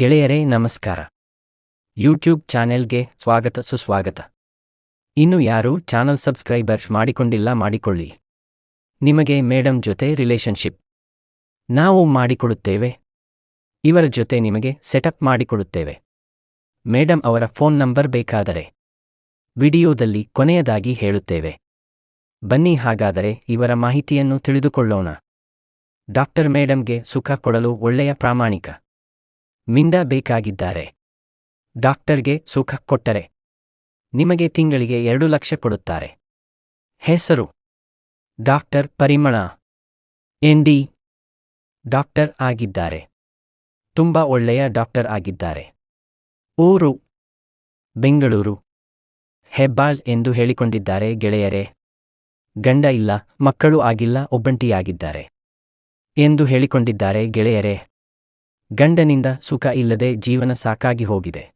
ಗೆಳೆಯರೇ, ನಮಸ್ಕಾರ. ಯೂಟ್ಯೂಬ್ ಚಾನೆಲ್ಗೆ ಸ್ವಾಗತ, ಸುಸ್ವಾಗತ. ಇನ್ನು ಯಾರು ಚಾನಲ್ ಸಬ್ಸ್ಕ್ರೈಬರ್ಸ್ ಮಾಡಿಕೊಂಡಿಲ್ಲ, ಮಾಡಿಕೊಳ್ಳಿ. ನಿಮಗೆ ಮೇಡಮ್ ಜೊತೆ ರಿಲೇಶನ್ಶಿಪ್ ನಾವು ಮಾಡಿಕೊಡುತ್ತೇವೆ. ಇವರ ಜೊತೆ ನಿಮಗೆ ಸೆಟಪ್ ಮಾಡಿಕೊಡುತ್ತೇವೆ. ಮೇಡಮ್ ಅವರ ಫೋನ್ ನಂಬರ್ ಬೇಕಾದರೆ ವಿಡಿಯೋದಲ್ಲಿ ಕೊನೆಯದಾಗಿ ಹೇಳುತ್ತೇವೆ. ಬನ್ನಿ, ಹಾಗಾದರೆ ಇವರ ಮಾಹಿತಿಯನ್ನು ತಿಳಿದುಕೊಳ್ಳೋಣ. ಡಾಕ್ಟರ್ ಮೇಡಮ್ಗೆ ಸುಖ ಕೊಡಲು ಒಳ್ಳೆಯ ಪ್ರಾಮಾಣಿಕ. ಮಿಂಡ ಬೇಕಾಗಿದ್ದಾರೆ. ಡಾಕ್ಟರ್ಗೆ ಸುಖ ಕೊಟ್ಟರೆ. ನಿಮಗೆ ತಿಂಗಳಿಗೆ ಎರಡು ಲಕ್ಷ ಕೊಡುತ್ತಾರೆ. ಹೆಸರು. ಡಾಕ್ಟರ್ ಪರಿಮಳ. ಎನ್ಡಿ ಡಾಕ್ಟರ್ ಆಗಿದ್ದಾರೆ. ತುಂಬ ಒಳ್ಳೆಯ ಡಾಕ್ಟರ್ ಆಗಿದ್ದಾರೆ. ಊರು. ಬೆಂಗಳೂರು. ಹೆಬ್ಬಾಳ್ ಎಂದು ಹೇಳಿಕೊಂಡಿದ್ದಾರೆ ಗೆಳೆಯರೇ. ಗಂಡ ಇಲ್ಲ, ಮಕ್ಕಳು ಆಗಿಲ್ಲ, ಒಬ್ಬಂಟಿಯಾಗಿದ್ದಾರೆ. ಎಂದು ಹೇಳಿಕೊಂಡಿದ್ದಾರೆ ಗೆಳೆಯರೇ. ಗಂಡನಿಂದ ಸುಖ ಇಲ್ಲದೆ ಜೀವನ ಸಾಕಾಗಿ ಹೋಗಿದೆ.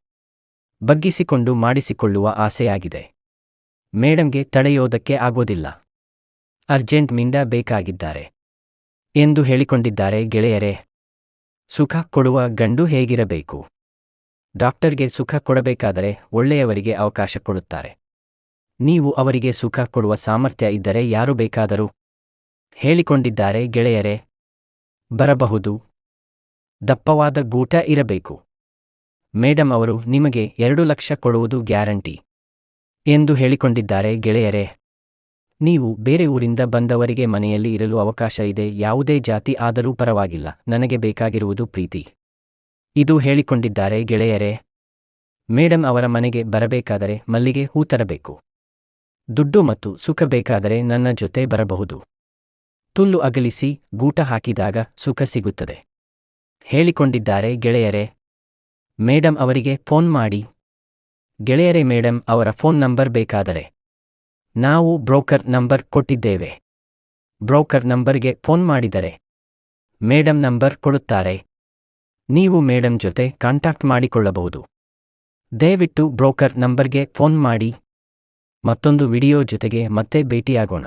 ಬಗ್ಗಿಸಿಕೊಂಡು ಮಾಡಿಸಿಕೊಳ್ಳುವ ಆಸೆಯಾಗಿದೆ. ಮೇಡಂಗೆ ತಡೆಯೋದಕ್ಕೆ ಆಗೋದಿಲ್ಲ. ಅರ್ಜೆಂಟ್ ಮಿಂದ ಬೇಕಾಗಿದ್ದಾರೆ. ಎಂದು ಹೇಳಿಕೊಂಡಿದ್ದಾರೆ ಗೆಳೆಯರೇ. ಸುಖ ಕೊಡುವ ಗಂಡು ಹೇಗಿರಬೇಕು? ಡಾಕ್ಟರ್ಗೆ ಸುಖ ಕೊಡಬೇಕಾದರೆ ಒಳ್ಳೆಯವರಿಗೆ ಅವಕಾಶ ಕೊಡುತ್ತಾರೆ. ನೀವು ಅವರಿಗೆ ಸುಖ ಕೊಡುವ ಸಾಮರ್ಥ್ಯ ಇದ್ದರೆ ಯಾರು ಬೇಕಾದರೂ? ಹೇಳಿಕೊಂಡಿದ್ದಾರೆ ಗೆಳೆಯರೇ. ಬರಬಹುದು. ದಪ್ಪವಾದ ಗೂಟ ಇರಬೇಕು. ಮೇಡಮ್ ಅವರು ನಿಮಗೆ ಎರಡು ಲಕ್ಷ ಕೊಡುವುದು ಗ್ಯಾರಂಟಿ ಎಂದು ಹೇಳಿಕೊಂಡಿದ್ದಾರೆ ಗೆಳೆಯರೇ. ನೀವು ಬೇರೆ ಊರಿಂದ ಬಂದವರಿಗೆ ಮನೆಯಲ್ಲಿ ಇರಲು ಅವಕಾಶ ಇದೆ, ಯಾವುದೇ ಜಾತಿ ಆದರೂ ಪರವಾಗಿಲ್ಲ, ನನಗೆ ಬೇಕಾಗಿರುವುದು ಪ್ರೀತಿ. ಇದು ಹೇಳಿಕೊಂಡಿದ್ದಾರೆ ಗೆಳೆಯರೇ. ಮೇಡಮ್ ಅವರ ಮನೆಗೆ ಬರಬೇಕಾದರೆ ಮಲ್ಲಿಗೆ ಹೂ ತರಬೇಕು. ದುಡ್ಡು ಮತ್ತು ಸುಖ ಬೇಕಾದರೆ ನನ್ನ ಜೊತೆ ಬರಬಹುದು. ತುಲ್ಲು ಅಗಲಿಸಿ ಗೂಟ ಹಾಕಿದಾಗ ಸುಖ ಸಿಗುತ್ತದೆ. ಹೇಳಿಕೊಂಡಿದ್ದಾರೆ, ಗೆಳೆಯರೇ. ಮೇಡಮ್ ಅವರಿಗೆ ಫೋನ್ ಮಾಡಿ. ಗೆಳೆಯರೇ ಮೇಡಮ್ ಅವರ ಫೋನ್ ನಂಬರ್ ಬೇಕಾದರೆ. ನಾವು ಬ್ರೋಕರ್ ನಂಬರ್ ಕೊಟ್ಟಿದ್ದೇವೆ. ಬ್ರೋಕರ್ ನಂಬರ್ಗೆ ಫೋನ್ ಮಾಡಿದರೆ. ಮೇಡಮ್ ನಂಬರ್ ಕೊಡುತ್ತಾರೆ. ನೀವು ಮೇಡಮ್ ಜೊತೆ ಕಾಂಟ್ಯಾಕ್ಟ್ ಮಾಡಿಕೊಳ್ಳಬಹುದು. ದಯವಿಟ್ಟು ಬ್ರೋಕರ್ ನಂಬರ್ಗೆ ಫೋನ್ ಮಾಡಿ. ಮತ್ತೊಂದು ವಿಡಿಯೋ ಜೊತೆಗೆ ಮತ್ತೆ ಭೇಟಿಯಾಗೋಣ.